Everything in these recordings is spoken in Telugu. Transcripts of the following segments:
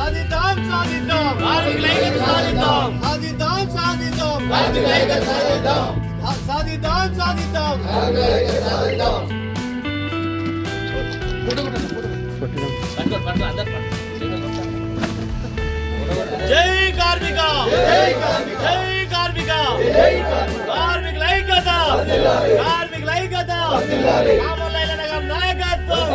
సాధిద్దాం. సాధిద్దాం. సాధిద్దాం. సాధిద్దాం. సాధిద్దాం జై కార్మిక. జై కార్మిక. కార్మిక లైకత. కార్మిక లైకత. రామలైన గారి నాయకత్వం.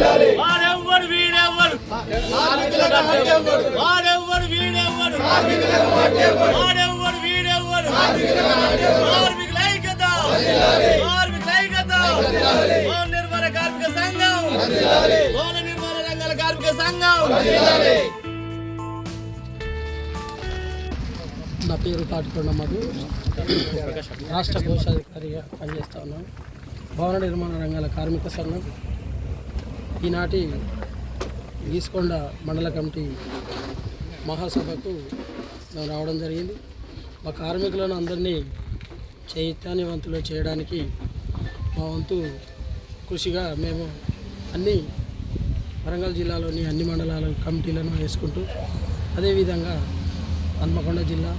వాడెవ్వడు వీడెవ్వడు. వాడెవ్వడు వీడెవ్వడు. వాడెవ్వడు వీడెవ్వడు. కార్మిక లైకత కార్మిక లైకత భవన నిర్మాణ కార్మిక సంఘం. భవన నిర్మాణ రంగాల కార్మిక సంఘం. నా పేరు తాటికొండ మధు. రాష్ట్ర కోశాధికారిగా పనిచేస్తా ఉన్నాను. భవన నిర్మాణ రంగాల కార్మిక సంఘం. ఈనాటి గీసుకొండ మండల కమిటీ మహాసభకు మేము రావడం జరిగింది. మా కార్మికులను అందరినీ చైతన్యవంతులు చేయడానికి మా వంతు కృషిగా మేము అన్ని వరంగల్ జిల్లాలోని అన్ని మండలాల కమిటీలను వేసుకుంటూ అదేవిధంగా హన్మకొండ జిల్లా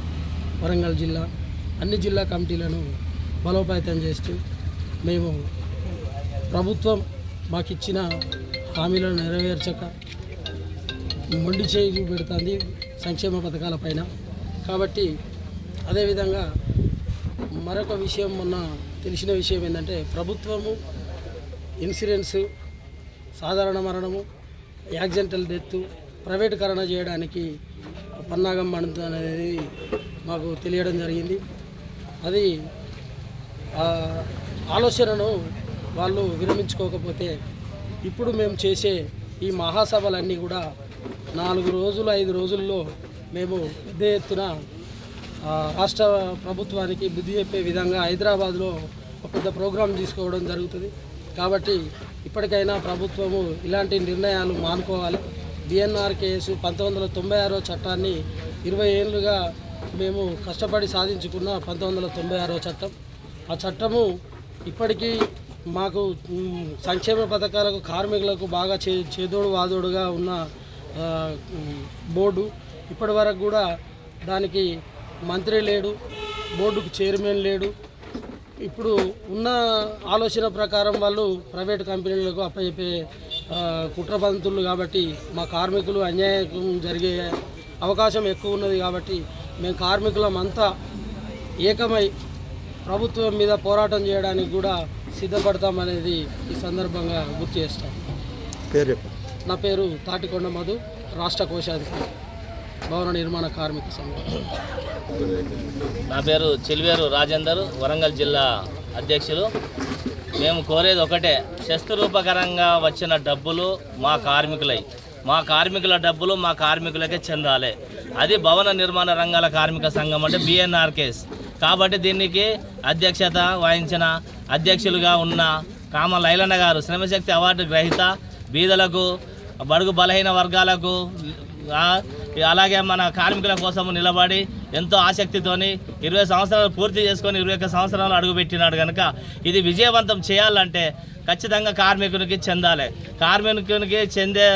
వరంగల్ జిల్లా అన్ని జిల్లా కమిటీలను బలోపేతం చేస్తూ మేము ప్రభుత్వం మాకిచ్చిన హామీలను నెరవేర్చక మొండి చేయి పెడుతుంది సంక్షేమ పథకాల పైన. కాబట్టి అదేవిధంగా మరొక విషయం మొన్న తెలిసిన విషయం ఏంటంటే ప్రభుత్వము ఇన్సూరెన్స్ సాధారణ మరణము యాక్సిడెంటల్ డెత్ ప్రైవేటీకరణ చేయడానికి పన్నాగం పడుతుంది అనేది మాకు తెలియడం జరిగింది. అది ఆలోచనను వాళ్ళు విరమించుకోకపోతే ఇప్పుడు మేము చేసే ఈ మహాసభలన్నీ కూడా నాలుగు రోజులు ఐదు రోజుల్లో మేము పెద్ద ఎత్తున రాష్ట్ర ప్రభుత్వానికి బుద్ధి చెప్పే విధంగా హైదరాబాద్లో ఒక పెద్ద ప్రోగ్రాం తీసుకోవడం జరుగుతుంది. కాబట్టి ఇప్పటికైనా ప్రభుత్వము ఇలాంటి నిర్ణయాలు మానుకోవాలి. బిఎన్ఆర్ కేసు పంతొమ్మిది వందల తొంభై ఆరో చట్టాన్ని ఇరవై ఏళ్ళుగా మేము కష్టపడి సాధించుకున్న పంతొమ్మిది వందల తొంభై ఆరో చట్టం. ఆ చట్టము ఇప్పటికీ మాకు సంక్షేమ పథకాలకు కార్మికులకు బాగా చే చేదోడు వాదోడుగా ఉన్న బోర్డు ఇప్పటి వరకు కూడా దానికి మంత్రి లేడు బోర్డుకు చైర్మన్ లేడు. ఇప్పుడు ఉన్న ఆలోచన ప్రకారం వాళ్ళు ప్రైవేట్ కంపెనీలకు అప్పచెప్పే కుట్రపంతులు కాబట్టి మా కార్మికులు అన్యాయం జరిగే అవకాశం ఎక్కువ ఉన్నది కాబట్టి మేము కార్మికులం అంతా ఏకమై ప్రభుత్వం మీద పోరాటం చేయడానికి కూడా సిద్ధపడతామనేది ఈ సందర్భంగా గుర్తు చేస్తాం. పేరు నా పేరు తాటికొండ మధు రాష్ట్ర కోశాధికారి భవన నిర్మాణ కార్మిక సంఘం. నా పేరు చెలివేరు రాజేందర్ వరంగల్ జిల్లా అధ్యక్షులు. మేము కోరేది ఒకటే శస్త్రరూపకరంగా వచ్చిన డబ్బులు మా కార్మికులై. మా కార్మికుల డబ్బులు మా కార్మికులకే చెందాలి. అది భవన నిర్మాణ రంగాల కార్మిక సంఘం అంటే బిఎన్ఆర్ కేస్. కాబట్టి దీనికి అధ్యక్షత వహించిన అధ్యక్షులుగా ఉన్న కామ లైలన్న గారు శ్రమశక్తి అవార్డు గ్రహీత బీదలకు బడుగు బలహీన వర్గాలకు అలాగే మన కార్మికుల కోసం నిలబడి ఎంతో ఆసక్తితోని ఇరవై సంవత్సరాలు పూర్తి చేసుకొని ఇరవై ఒక్క సంవత్సరాలు అడుగుపెట్టినాడు కనుక ఇది విజయవంతం చేయాలంటే ఖచ్చితంగా కార్మికునికి చెందాలి. కార్మికునికి చెందే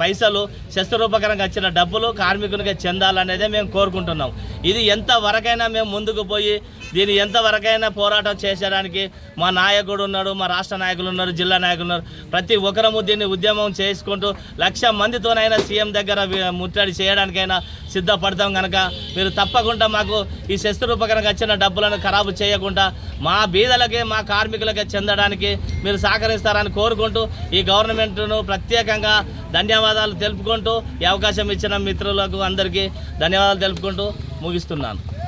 పైసలు శస్త్రరూపకరంగా వచ్చిన డబ్బులు కార్మికునికి చెందాలనేదే మేము కోరుకుంటున్నాం. ఇది ఎంతవరకైనా మేము ముందుకు పోయి దీన్ని ఎంతవరకైనా పోరాటం చేసేయడానికి మా నాయకుడు ఉన్నాడు మా రాష్ట్ర నాయకులు ఉన్నారు జిల్లా నాయకులు ఉన్నారు. ప్రతి ఒక్కరము దీన్ని ఉద్యమం చేసుకుంటూ లక్ష మందితోనైనా సీఎం దగ్గర ముట్టడి చేయడానికైనా సిద్ధపడతాం కనుక మీరు తప్పకుండా మాకు ఈ శస్త్రరూపకరంగా వచ్చిన డబ్బులను ఖరాబు చేయకుండా మా బీదలకి మా కార్మికులకి చెందడానికి మీరు సహకరిస్తారని కోరుకుంటూ ఈ గవర్నమెంట్ను ప్రత్యేకంగా ధన్యవాదాలు తెలుపుకుంటూ ఈ అవకాశం ఇచ్చిన మిత్రులకు అందరికీ ధన్యవాదాలు తెలుపుకుంటూ ముగిస్తున్నాను.